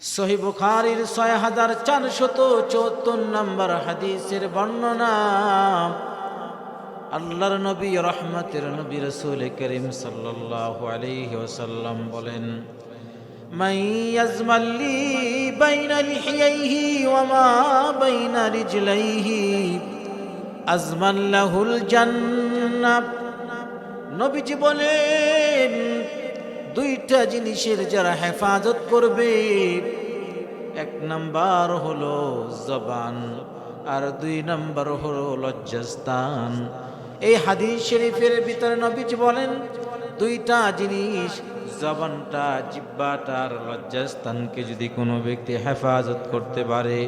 সহি বুখারির ছয় হাজার চারশত চৌত্তর নম্বর হাদিসের বর্ণনা আল্লাহর নবী রহমতের নবী রসুল করিম সাল্লাল্লাহু আলাইহি ওয়াসাল্লাম বলেন من يزمل لي بين لحييه وما بين رجليه أزمن له الجنة নবীজি বলেন দুইটা জিনিসের যারা হেফাজত করবে। এক নাম্বার হলো জবান, আর দুই নাম্বার হলো লজ্জাস্তান এই হাদিস শরীফের ভিতরে নবীজ বলেন, দুইটা জিনিস, জবানটা, জিব্বাটা আর লজ্জাস্তানকে যদি কোনো ব্যক্তি হেফাজত করতে পারে,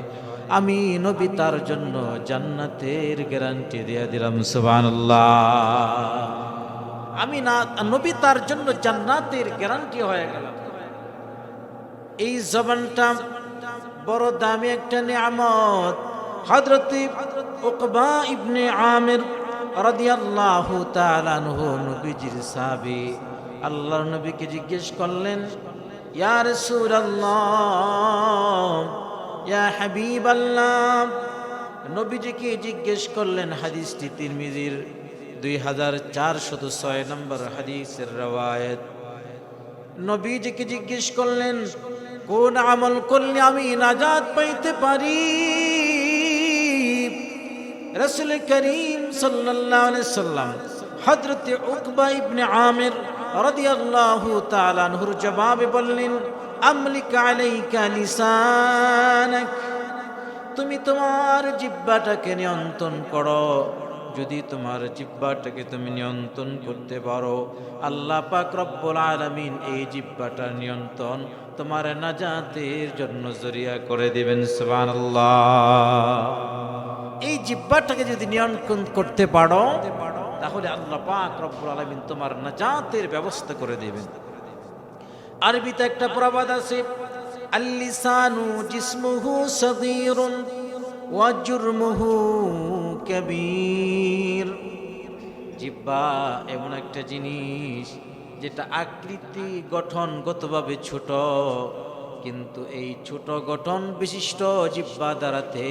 আমি নবী তার জন্য জান্নাতের গ্যারান্টি দিয়ে দিলাম, সুবহানাল্লাহ। আমি না, নবী তার জন্য জান্নাতের গ্যারান্টি হয়ে গেল এই জবানটা বড় দামি একটা নিয়ামত। হযরত উকবা ইবনে আমির রাদিয়াল্লাহু তাআলা আনহু, নবীজির সাহাবী, আল্লাহর নবীকে জিজ্ঞেস করলেন, ইয়া রাসূলুল্লাহ, ইয়া হাবিবাল্লাহ? নবীজিকে জিজ্ঞেস করলেন, হাদিসটি তিরমিজির। দুই হাজার চারশত ছয় নম্বর হাদিসের রওয়ায়ত। নবীজিকে জিজ্ঞেস করলেন, কোন আমল করলে আমি নাজাত পাইতে পারি? রসুল করিম সাল্লাল্লাহু আলাইহি সাল্লাম হযরত উকবা ইবনে আমির রাদিয়াল্লাহু তাআলা আনহুর জবাবে বললেন, আমলিক আলাইকা লিসানাক, তুমি তোমার জিব্বাটাকে নিয়ন্ত্রণ করো। যদি তোমার জিব্বাটাকে তুমি নিয়ন্ত্রণ করতে পারো, আল্লাহ পাক রব্বুল আলামিন এই জিব্বাটা নিয়ন্ত্রণ তোমার নাজাতের জন্য জরিয়া করে দিবেন, সুবহানাল্লাহ। এই জিব্বাটাকে যদি নিয়ন্ত্রণ করতে পারো, তাহলে আল্লাহ পাক রব্বুল আলামিন তোমার নাজাতের ব্যবস্থা করে দিবেন। আরবিতে একটা প্রবাদ আছে, আল্লিসানু জিসমুহু সগীরুন। ওয়া জুরমুহু কবীর। জিব্বা এমন একটা জিনিস যেটা আকৃতি গঠনগতভাবে ছোট, কিন্তু এই ছোট গঠন বিশিষ্ট জিব্বা দ্বারাতে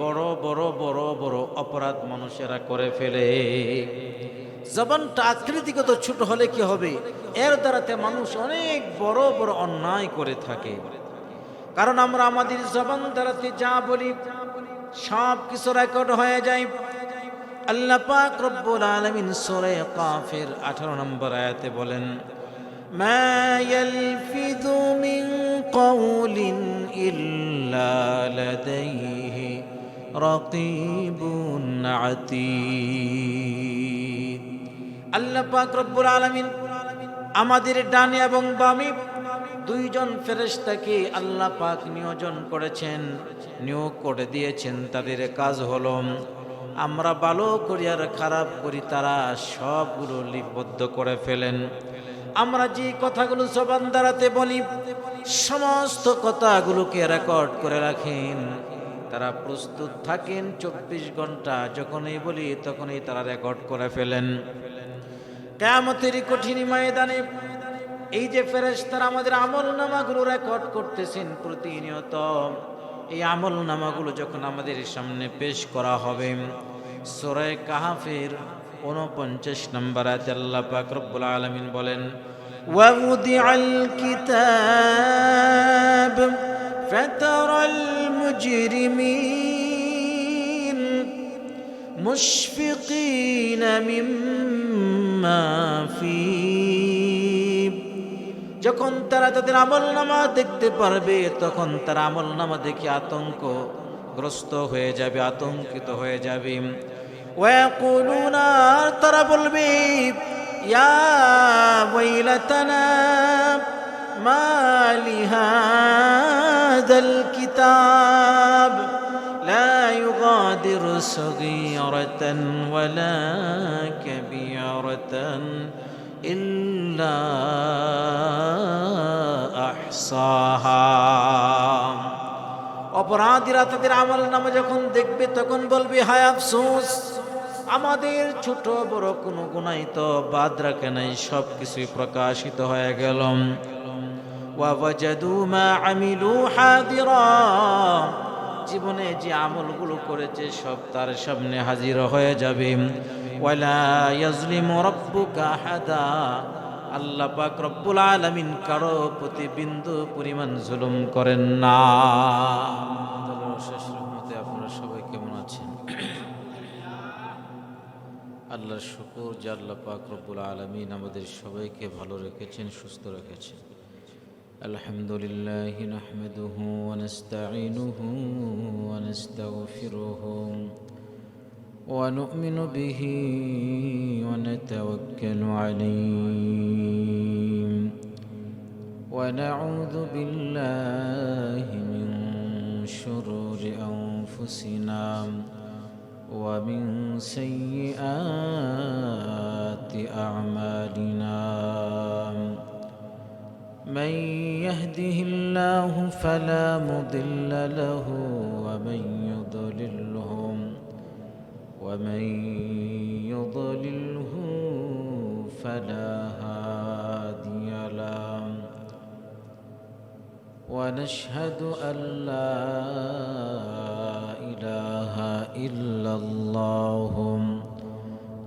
বড় বড় বড় বড় অপরাধ মানুষেরা করে ফেলে। জবানটা আকৃতিগত ছোট হলে কি হবে? এর দ্বারাতে মানুষ অনেক বড় বড় অন্যায় করে থাকে। কারণ আমরা আমাদের জবান দ্বারাতে যা বলি সব কিছু রেকর্ড হয়ে যায়। আল্লাহ পাক রব্বুল আলামিন সূরা কাফির 18 নম্বর আয়াতে বলেন, মা ইয়ালফিযু মিন কওলিন ইল্লা লাদাইহি রাকিবুন আতীদ। আল্লাহ পাক রব্বুল আলামিন আমাদের ডানে এবং বামে দুইজন ফেরেশতাকে আল্লাহ পাক নিয়োজন করেছেন। নিয়োগ করে দিয়েছেন, তাদের কাজ হলো, আমরা ভালো করি আর খারাপ করি, তারা সবগুলো লিপিবদ্ধ করে ফেলেন। আমরা যে কথাগুলো জবান দ্বারাতে বলি, সমস্ত কথাগুলোকে রেকর্ড করে রাখেন। তারা প্রস্তুত থাকেন চব্বিশ ঘণ্টা, যখনই বলি তখনই তারা রেকর্ড করে ফেলেন। কেমতের কঠিন ময়দানে এই যে ফেরেশতারা আমাদের আমল নামাগুলো রেকর্ড করতেছেন প্রতিনিয়ত এই আমল নামাগুলো যখন আমাদের সামনে পেশ করা হবে সোরায় কাহাফের উনপঞ্চাশ নম্বর আয়াতে আল্লাহ পাক রব্বুল আলামিন বলেন ووضع الكتاب فترى المجرمين مشفقين مما فيه যখন তারা তাদের আমল নামা দেখতে পারবে তখন তারা আমল নামা দেখে আতঙ্ক গ্রস্ত হয়ে যাবে আতঙ্কিত হয়ে যাবে ويقولون আর তারা বলবে ইয়া ওয়াইলাতানা মা লিহাদাল কিতাব لا يغادر صغيرة ولا كبيرة إلا أحصاها অপরাধীরা তাদের আমল নামে যখন দেখবে তখন বলবে হায় আফসোস আমাদের ছোট বড় কোনো গুণাই তো বাদ রাখে নাই সব কিছুই প্রকাশিত হয়ে গেল ووجدوا ما عملوا حاضرا জীবনে যে আমলগুলো করেছে সব তার সামনে হাজির হয়ে যাবে ওয়ালা ইয়াজলিমু রাব্বুকা আহাদা আল্লাহ পাক রব্বুল আলামিন কারও প্রতি বিন্দু পরিমাণ জুলুম করেন না। শেষ রহমতে আপনারা সবাই কেমন আছেন? আল্লাহর শুকুর যে আল্লাহ পাক রব্বুল আলমিন আমাদের সবাইকে ভালো রেখেছেন, সুস্থ রেখেছেন। আলহামদুলিল্লাহ নাহমেদুহু ওয়া নাস্তাঈনুহু ওয়া নাস্তাগফিরুহু। ونؤمن به ونتوكل عليه. ونعوذ بالله من شرور أنفسنا ومن سيئات أعمالنا. من يهده الله فلا مضل له ومن ومن يضلله فلا هادي له. ونشهد أن لا إله إلا الله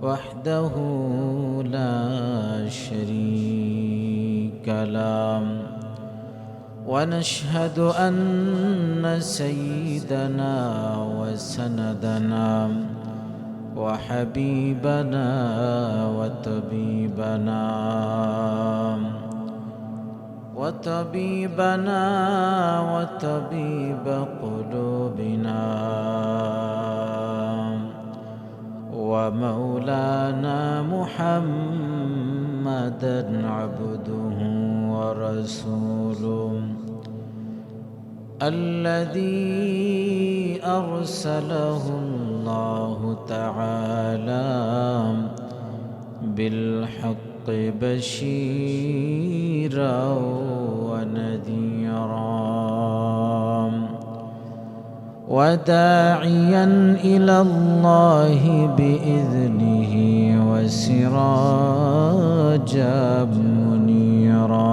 وحده لا شريك له. ونشهد أن سيدنا وسندنا وحبيبنا وطبيبنا. وطبيبنا وطبيب قلوبنا. ومولانا محمدا عبده ورسوله. الذي أرسله الله تعالى بالحق بشيرا ونذيرا وداعيا إلى الله بإذنه وسراجا منيرا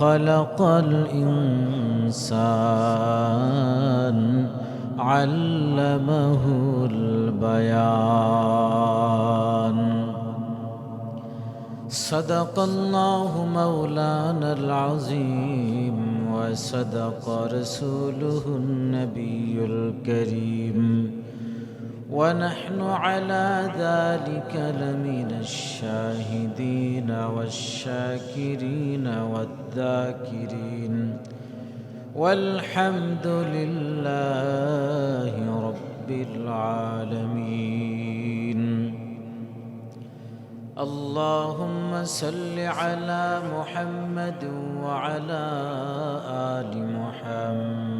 خلق الإنسان علمه البيان. صدق الله مولانا العظيم وصدق رسوله النبي الكريم. ونحن على ذلك لمن الشاهدين والشاكرين والذاكرين. والحمد لله رب العالمين. اللهم صل على محمد وعلى آل محمد.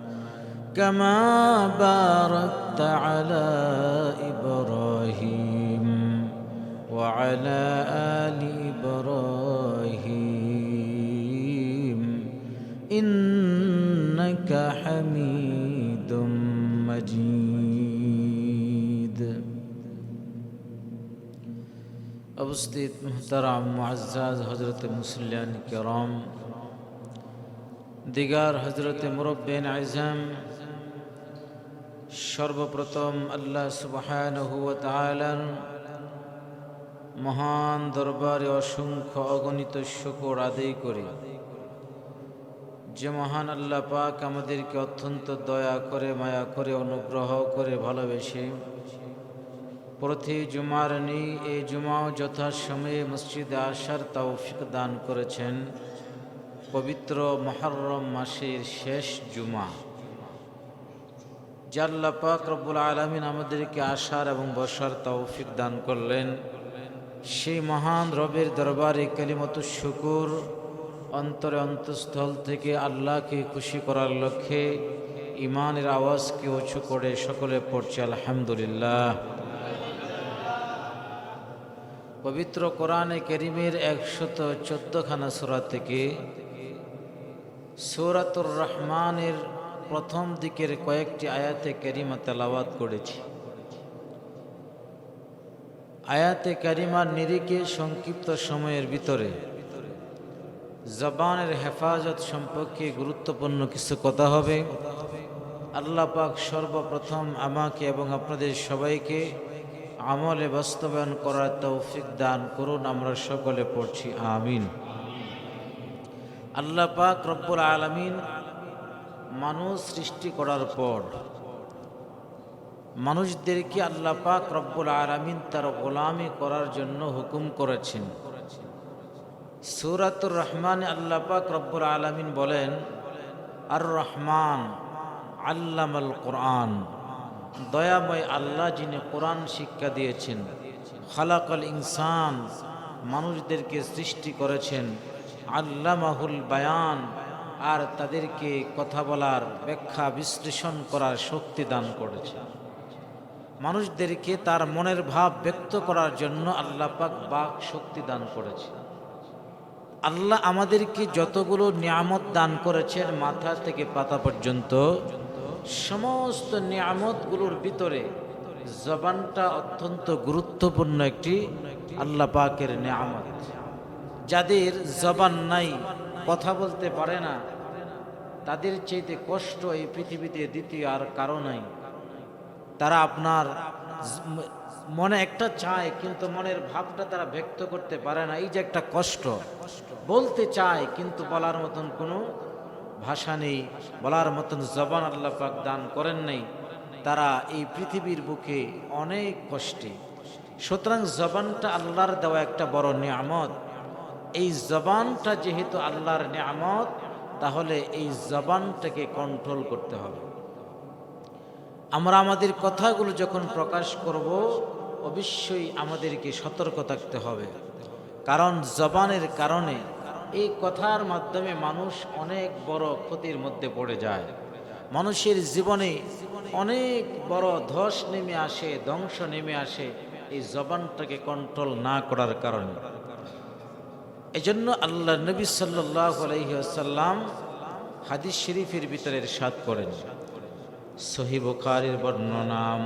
كما باركت على إبراهيم وعلى آل إبراهيم. إنك حميد مجيد. ابو سديد محترم معزز حضره مسلمان الكرام دیگر حضرت مربین عزم সর্বপ্রথম আল্লাহ তাআলার মহান দরবারে অসংখ্য অগণিত শুকর আদায় করে। যে মহান আল্লাহ পাক আমাদেরকে অত্যন্ত দয়া করে, মায়া করে, অনুগ্রহ করে ভালোবেসে প্রতি জুমার নেই এই জুমাও যথাসময়ে মসজিদে আসার তৌফিক দান করেছেন পবিত্র মহরম মাসের শেষ জুমা। জাল্লা পাক রব্বুল আলমিন আমাদেরকে আসার এবং বসার তৌফিক দান করলেন। সেই মহান রবের দরবারে কালিমত শুকুর, অন্তরে অন্তঃস্থল থেকে আল্লাহকে খুশি করার লক্ষ্যে ইমানের আওয়াজকে উঁচু করে সকলে পড়ছে, আলহামদুলিল্লাহ। পবিত্র কোরআনে করিমের একশত চোদ্দখানা সুরা থেকে সৌরাতুর রহমানের প্রথম দিকের কয়েকটি আয়াতে কেরিমা তেলাওয়াত করেছি। আয়াতে কারিমার নিরিখে সংক্ষিপ্ত সময়ের ভিতরে জবানের হেফাজত সম্পর্কে গুরুত্বপূর্ণ কিছু কথা হবে। আল্লাহ পাক সর্বপ্রথম আমাকে এবং আপনাদের সবাইকে আমলে বাস্তবায়ন করার তৌফিক দান করুন, আমরা সকলে পড়ছি, আমিন। আল্লাহ পাক রব্বুল আলমিন মানুষ সৃষ্টি করার পর মানুষদেরকে আল্লাহ পাক রব্বুল আলমিন তার গোলামি করার জন্য হুকুম করেছেন। সুরাতুর রহমান আল্লাহ পাক রব্বুল আলমিন বলেন আর রহমান আল্লামাল কোরআন, দয়াময় আল্লাহ যিনি কোরআন শিক্ষা দিয়েছেন, খালাকাল ইনসান, মানুষদেরকে সৃষ্টি করেছেন, আল্লামাহুল বায়ান আর তাদেরকে কথা বলার ব্যাখ্যা বিশ্লেষণ করার শক্তি দান করেছে। মানুষদেরকে তার মনের ভাব ব্যক্ত করার জন্য আল্লাহ পাক বাক শক্তি দান করেছে। আল্লাহ আমাদেরকে যতগুলো নিয়ামত দান করেছেন মাথা থেকে পাতা পর্যন্ত, সমস্ত নিয়ামতগুলোর ভিতরে জবানটা অত্যন্ত গুরুত্বপূর্ণ একটি আল্লাহ পাকের নিয়ামত। যাদের জবান নাই কথা বলতে পারে না। তাদের চাইতে কষ্ট এই পৃথিবীতে দ্বিতীয় আর কারও নাই। তারা আপনার মনে একটা চায়, কিন্তু মনের ভাবটা তারা ব্যক্ত করতে পারে না। এই যে একটা কষ্ট। বলতে চায়, কিন্তু বলার মতন কোনো ভাষা নেই। বলার মতন জবান আল্লাহ পাক দান করেন নাই। তারা এই পৃথিবীর বুকে অনেক কষ্টে। সুতরাং জবানটা আল্লাহর দেওয়া একটা বড় নিয়ামত। এই জবানটা যেহেতু আল্লাহর নিয়ামত, তাহলে এই জবানটাকে কন্ট্রোল করতে হবে। আমরা আমাদের কথাগুলো যখন প্রকাশ করব, অবশ্যই আমাদেরকে সতর্ক থাকতে হবে। কারণ জবানের কারণে এই কথার মাধ্যমে মানুষ অনেক বড় ক্ষতির মধ্যে পড়ে যায়। মানুষের জীবনে অনেক বড় ধস নেমে আসে, ধ্বংস নেমে আসে, এই জবানটাকে কন্ট্রোল না করার কারণে। এজন্য আল্লাহ নবী সাল্লাহ আলহিহাসাল্লাম হাদিস শরীফের ভিতরে সাত করেন সহি বুখারির বর্ণনাম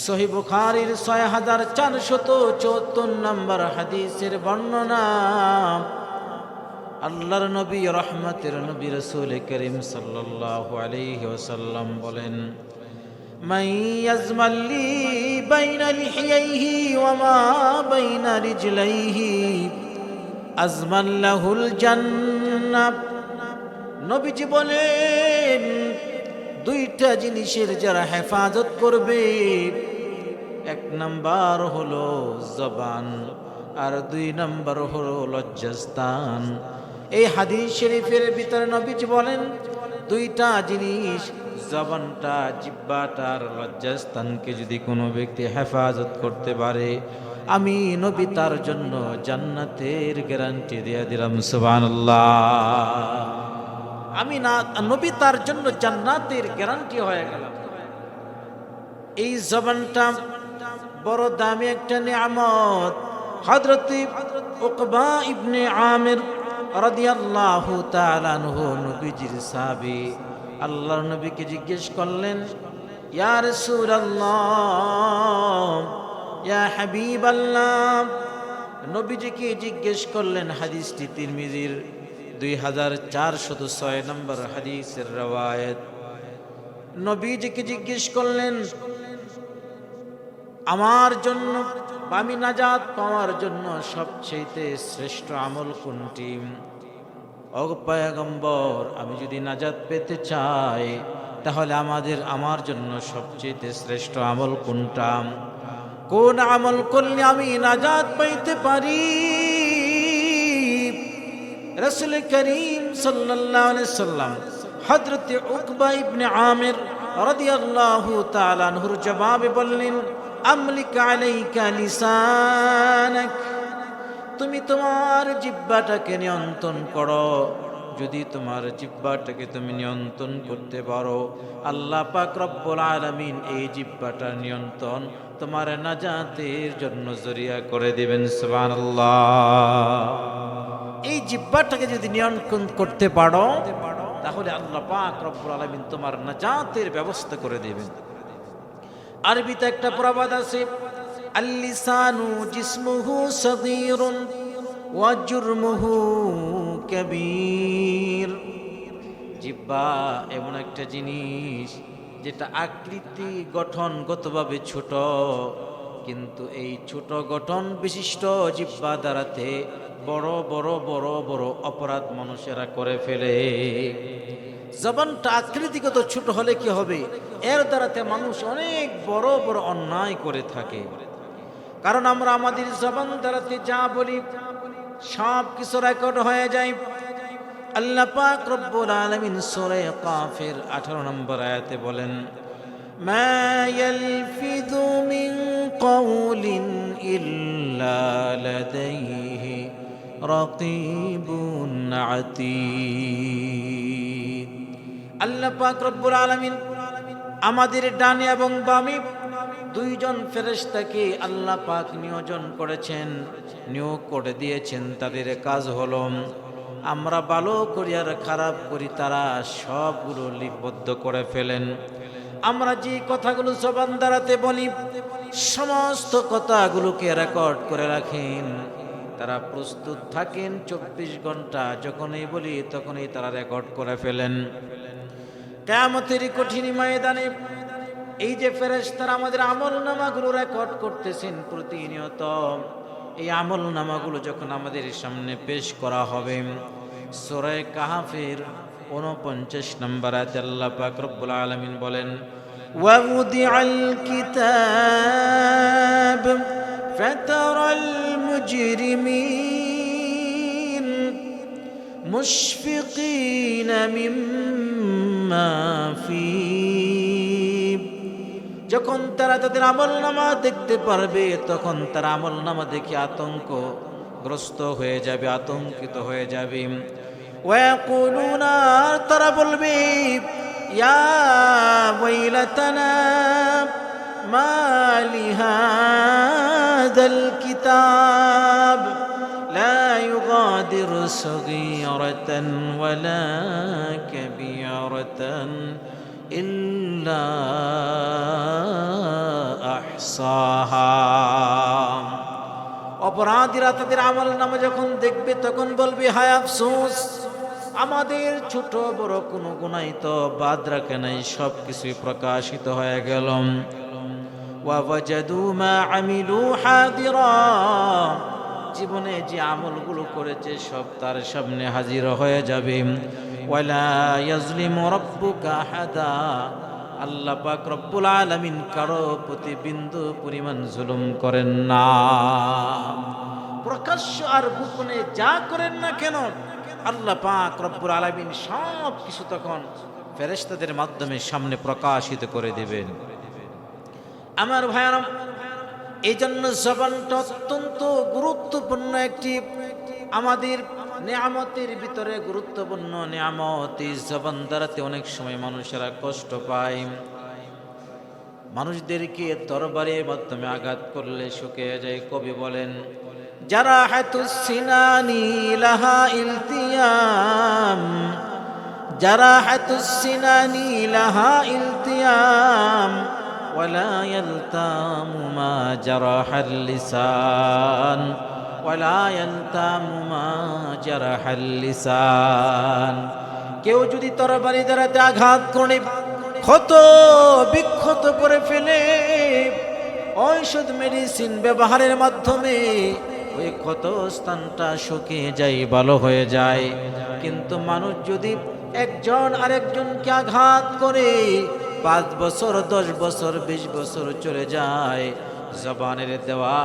সহি বুখারির ছয় হাজার চারশত চৌত্তর নম্বর হাদিসের বর্ণনা আল্লাহর নবী রহমতের নবী রসুল করিম সাল্লাল্লাহু আলাইহি ওয়াসাল্লাম বলেন من يزمل لي بين لحييه وما بين رجليه আজমাল্লাহুল জান্নাত। নবীজি বলেন, দুইটা জিনিসের যারা হেফাজত করবে, এক নাম্বার হলো জবান আর দুই নাম্বার হলো লজ্জাস্থান। এই হাদিস শরীফের ভিতরে নবীজ বলেন, দুইটা জিনিস, জবানটা জিব্বাটার লজ্জাস্থানকে যদি কোনো ব্যক্তি হেফাজত করতে পারে আমি নবী তার জন্য জান্নাতের গ্যারান্টি দিয়ে দিলাম, সুবহানাল্লাহ। আমি না, নবী তার জন্য জান্নাতের গ্যারান্টি হয়ে গেল এই জবানটা বড় দামি একটা নিয়ামত। হযরত উকবা ইবনে আমির রাদিয়াল্লাহু তাআলা আনহু, নবীজির সাহাবী, আল্লাহর নবীকে জিজ্ঞেস করলেন, ইয়া রাসূলুল্লাহ ইয়া হাবিবাল্লাহ। নবীজিকে জিজ্ঞেস করলেন হাদিসটি তিরমিজির দুই হাজার চারশত ছয় নম্বর হাদিসের রওয়ায়ত। নবীজিকে জিজ্ঞেস করলেন, আমার জন্য আমি নাজাত পাওয়ার জন্য সবচেয়ে শ্রেষ্ঠ আমল কোনটি? অগম্বর আমি যদি নাজাত পেতে চাই, তাহলে আমাদের, আমার জন্য সবচেয়ে শ্রেষ্ঠ আমল কোনটা? কোন আমল করলে আমি নাজাত পাইতে পারি? রসুল করিম সাল্লাম হজরত উকবা ইবনে আমির রাদিয়াল্লাহু তাআলা আনহুর জবাবে বললেন, আমলিক আলাইকা লিসানাক, তুমি তোমার জিব্বাটাকে নিয়ন্ত্রণ করো। যদি তোমার জিব্বাটাকে তুমি নিয়ন্ত্রণ করতে পারো, আল্লাহ পাক রব্বুল আলামিন এই জিব্বাটার নিয়ন্ত্রণ তোমার নাজাতের জন্য জরিয়া করে দিবেন, সুবহানাল্লাহ। এই জিব্বাটাকে যদি নিয়ন্ত্রণ করতে পারো, তাহলে আল্লাহ পাক রব্বুল আলামিন তোমার নাজাতের ব্যবস্থা করে দিবেন। আরবিতে একটা প্রবাদ আছে, আল্লিসানু জিসমুহু সগীরুন ওয়া জুরমুহু কবীর। জিব্বা এমন একটা জিনিস যেটা আকৃতি গঠনগতভাবে ছোট, কিন্তু এই ছোট গঠন বিশিষ্ট জিব্বা দ্বারাতে বড় বড় বড় বড় অপরাধ মানুষেরা করে ফেলে। জবানটা আকৃতিগত ছোট হলে কি হবে? এর দ্বারাতে মানুষ অনেক বড় বড় অন্যায় করে থাকে। কারণ আমরা আমাদের জবান দ্বারাতে যা বলি সব কিছু রেকর্ড হয়ে যায়। আল্লাহ পাক রব্বুল আলামিন সূরা কাফির 18 নম্বর আয়াতে বলেন, মা ইয়ালফিযু মিন কওলিন ইল্লা লাদাইহি রাকিবুন আতীদ। আল্লাহ পাক রব্বুল আলামিন আমাদের ডানে এবং বামে দুইজন ফেরেশতাকে আল্লাহ পাক নিয়োজন করেছেন, নিয়োগ করে দিয়েছেন। তাদের কাজ হলো আমরা ভালো করি আর খারাপ করি, তারা সবগুলো লিপিবদ্ধ করে ফেলেন। আমরা যে কথাগুলো জবান দ্বারাতে বলি, সমস্ত কথাগুলোকে রেকর্ড করে রাখেন। তারা প্রস্তুত থাকেন চব্বিশ ঘণ্টা, যখনই বলি তখনই তারা রেকর্ড করে ফেলেন। কেয়ামতের কঠিন ময়দানে এই যে ফেরেশতারা আমাদের আমল নামাগুলো রেকর্ড করতেছেন প্রতিনিয়ত, এই আমল নামাগুলো যখন আমাদের সামনে পেশ করা হবে সোরায় কাহাফের উনপঞ্চাশ নম্বর আয়াতে আল্লাহ পাক রব্বুল আলামিন বলেন ووضع الكتاب فترى المجرمين مشفقين مما فيه যখন তারা তাদের আমল নামা দেখতে পারবে তখন তারা আমল নামা দেখে আতঙ্ক গ্রস্ত হয়ে যাবে আতঙ্কিত হয়ে যাবে ويقولون আর তারা বলবে ইয়া ওয়াইলাতানা মা লিহাদাল কিতাব لا يغادر صغيرة ولا كبيرة إلا أحصاها অপরাধীরা তাদের আমল নামে যখন দেখবে, তখন বলবে, হায় আফসোস, আমাদের ছোট বড় কোনো গুণাই তো বাদ রাখে নাই সব কিছুই প্রকাশিত হয়ে গেল। জীবনে যে আমলগুলো করেছে, সব তার সামনে হাজির হয়ে যাবে। ওয়ালা ইয়াজলিমু রাব্বুকা আহাদা আল্লাহ পাক রব্বুল আলামিন কারও প্রতি বিন্দু পরিমাণ জুলুম করেন না। প্রকাশ্য আর গোপনে যা করেন না কেন, আল্লাহ পাক রব্বুল আলামিন সব কিছু তখন ফেরেশতাদের মাধ্যমে সামনে প্রকাশিত করে দেবেন। আমার ভাইয়ারাম এই জন্য জবানটা অত্যন্ত গুরুত্বপূর্ণ একটি আমাদের নিয়ামতের ভিতরে গুরুত্বপূর্ণ নিয়ামত এই জবান দ্বারাতে অনেক সময় মানুষেরা কষ্ট পায় মানুষদেরকে তরবারের মাধ্যমে আঘাত করলে শুকিয়ে যায় কবি বলেন যারা হাতু সিনানি লাহা ইলতিয়াম যারা হাতু সিনানি লাহা ইলতিয়াম ولا يلتام ما جرح اللسان ওয়ালা ইয়ানতামু মা জারাহাল কেউ যদি তরবারি দ্বারাতে আঘাত করে, ক্ষত বিক্ষত করে ফেলে, ঔষধ মেডিসিন ব্যবহারের মাধ্যমে ওই ক্ষত স্থানটা শুকিয়ে যায়, ভালো হয়ে যায়। কিন্তু মানুষ যদি একজন আরেকজনকে আঘাত করে, পাঁচ বছর, দশ বছর, বিশ বছর চলে যায় জবানের দেওয়া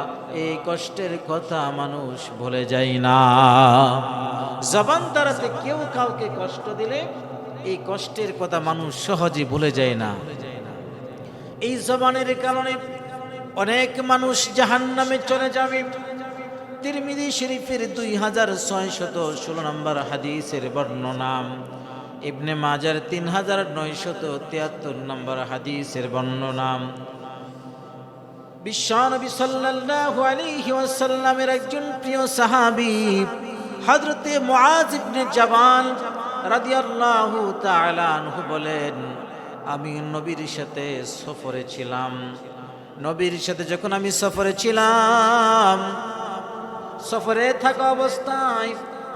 এই কষ্টের কথা মানুষ ভুলে যায় না। জবান দ্বারাতে কেউ কাউকে কষ্ট দিলে এই কষ্টের কথা মানুষ সহজে ভুলে যায় না। এই জবানের কারণে অনেক মানুষ জাহান নামে চলে যাবে। তিরমিদি শরীফের দুই হাজার ছয় শত ষোলো নম্বর হাদিসের বর্ণনাম ইবনে মাজার তিন হাজার নয়শত তিয়াত্তর নম্বর হাদিসের বর্ণনাম বিশ্বনবী সাল্লাল্লাহু আলাইহি ওয়াসাল্লামের একজন প্রিয় সাহাবী, হযরতে মুআজ ইবনে জাবাল রাদিয়াল্লাহু তাআলা আনহু বলেন, আমি নবীর সাথে সফরে ছিলাম। নবীর সাথে যখন আমি সফরে ছিলাম, সফরে থাকা অবস্থায়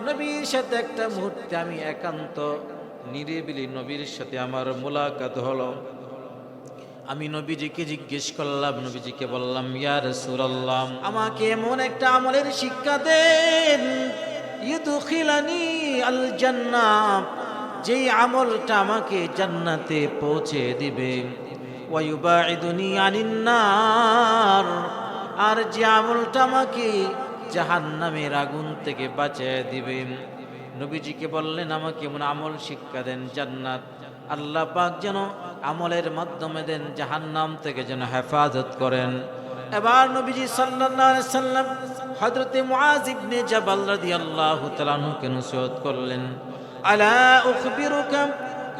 নবীর সাথে একটা মুহূর্তে আমি একান্ত নিরিবিলি নবীর সাথে আমার মোলাকাত হলো। আমি নবীজিকে জিজ্ঞেস করলাম, নবীজিকে বললাম, ইয়া রাসূলুল্লাহ, আমাকে এমন একটা আমলের শিক্ষা দেন, ইউদখিলানি আল জান্নাহ যেই আমলটা আমাকে জান্নাতে পৌঁছে দিবে। ওয়ায়ুবাইদুনি আনিন নার আর যে আমলটা আমাকে জাহান্নামের আগুন থেকে বাঁচিয়ে দিবে। নবীজিকে বললেন, আমাকে এমন আমল শিক্ষা দেন জান্নাত আল্লাহ পাক যেন আমলের মাধ্যমে দেন জাহান্নাম থেকে যেন হেফাজত করেন। এবার নবীজি আলাইহি সাল্লাম হযরতে মুআজ ইবনে জাবাল রাদিয়াল্লাহু তাআলা কে নসিহত করলেন, আলা উখবিরুকা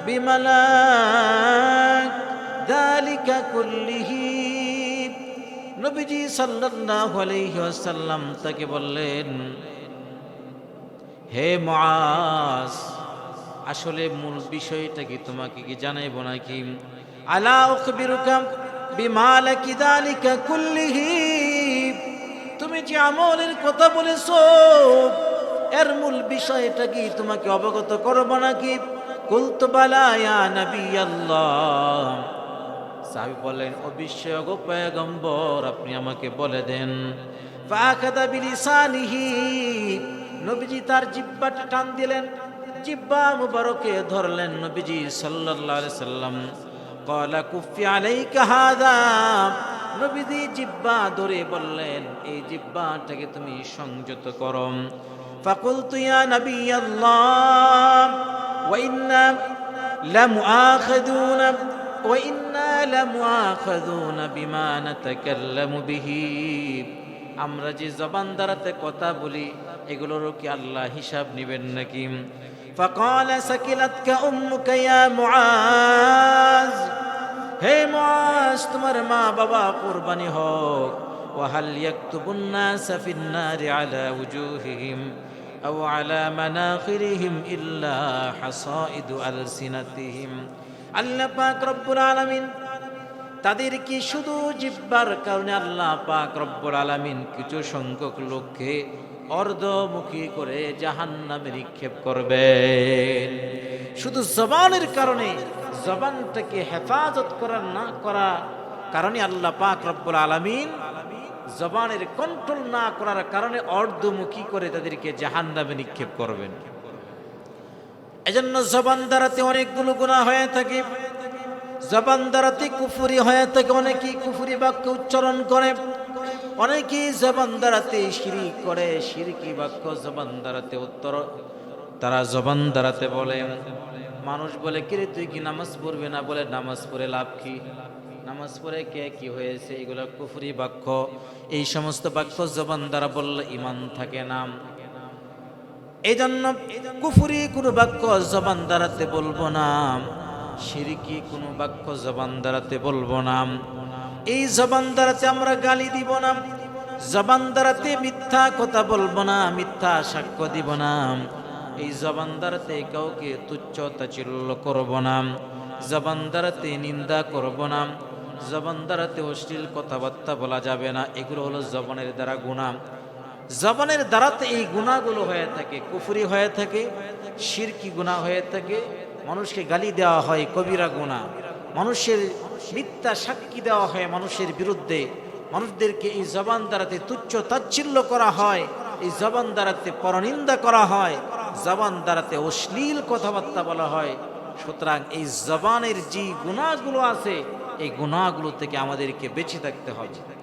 বিমালাক যালিকা কুল্লিহি? নবীজি সাল্লাল্লাহু আলাইহি ওয়াসাল্লাম তাকে বললেন, হে মুআজ আসলে মূল বিষয়টা কি, তোমাকে কি জানাইব নাকি? আলা উখবিরুকা বিমালাকি যালিকা কুল্লিহি। তুমি যে আমলের কথা বলেছ, এর মূল বিষয়টা কি, তোমাকে অবগত করব নাকি? কুলতু বালা ইয়া নবী আল্লাহ সাহাবী বললেন অবিশ্বয় গো পয়গম্বর, আপনি আমাকে বলে দেন। ফাখাদা বিলিসানিহি। নবীজি তার জিব্বাটা টান দিলেন। জিব্বা মুবারকে ধরলেন নবীজি সাল্লাল্লাহু আলাইহি সাল্লাম। ক্বালা কুফি আলাইকা হাদা নবীজি জিব্বা ধরে বললেন, এই জিব্বাটাকে তুমি সংযত করো। নবী আল্লাহ ওয়া ইন্না লামুআখিযুনা ওয়া ইন্না লামুআখিযুনা বিমা নাতাকাল্লামু বিহি। আমরা যে জবান দ্বারাতে কথা বলি, এগুলোরও কি আল্লাহ হিসাব নেবেন নাকি? فقال سكلتك أمك يا معاذ হে মাস তোমার মা বাবা কুরবানি হোক وهل يكتب الناس في النار على وجوههم أو على مناخرهم إلا حصائد ألسنتهم আল্লাহ পাক রব্বুল আলামিন তাদের কি শুধু জিব্বার কারণে আল্লাহ পাক রব্বুল আলামিন কিছু সংখ্যক লোককে অর্ধমুখী করে জাহান্নামে নিক্ষেপ করবে শুধু জবানের কারণে, জবানটাকে হেফাজত করার না করা কারণে আল্লাহ পাক রব্বুল আলামিন জবানের কন্ট্রোল না করার কারণে অর্ধমুখী করে তাদেরকে জাহান্নামে নিক্ষেপ করবেন। এজন্য জবান দ্বারাতে অনেকগুলো গুণা হয়ে থাকে। জবান দ্বারাতে কুফুরি হয়ে থাকে, অনেকেই কুফুরি বাক্য উচ্চারণ করে। অনেকেই জবান দ্বারাতে শিরিক করে, শিরকি বাক্য জবান দ্বারাতে উত্তর তারা জবান দ্বারাতে বলে। মানুষ বলে, কিরে, তুই কি নামাজ পড়বে না? বলে, নামাজ পড়ে লাভ কি? নামাজ পড়ে কে কি হয়েছে? এগুলো কুফুরি বাক্য। এই সমস্ত বাক্য জবান দ্বারা বললে ইমান থাকে না। এই জন্য কুফুরি কোনো বাক্য জবান দ্বারাতে বলব না। সিরিকি কোনো বাক্য জবান দ্বারাতে বলব না। এই জবান দ্বারাতে আমরা গালি দিব না। জবান দ্বারাতে মিথ্যা কথা বলব না, মিথ্যা সাক্ষ্য দিব না। এই জবান দ্বারাতে কাউকে তুচ্ছ তাচিল্য করব না। জবান দ্বারাতে নিন্দা করব না। জবান দ্বারাতে অশ্লীল কথাবার্তা বলা যাবে না। এগুলো হলো জবানের দ্বারা গুণা জবানের দ্বারাতে এই গুণাগুলো হয়ে থাকে, কুফুরি হয়ে থাকে, শিরকি গুণা হয়ে থাকে। মানুষকে গালি দেওয়া হয় কবিরা গুণা মানুষের মিথ্যা সাক্ষী দেওয়া হয় মানুষের বিরুদ্ধে। মানুষদেরকে এই জবান দ্বারাতে তুচ্ছ তাচ্ছিল্য করা হয়, এই জবান দ্বারাতে পরনিন্দা করা হয়, জবান দ্বারাতে অশ্লীল কথাবার্তা বলা হয়। সুতরাং এই জবানের যে গুণাগুলো আছে, এই গুণাগুলো থেকে আমাদেরকে বেঁচে থাকতে হবে।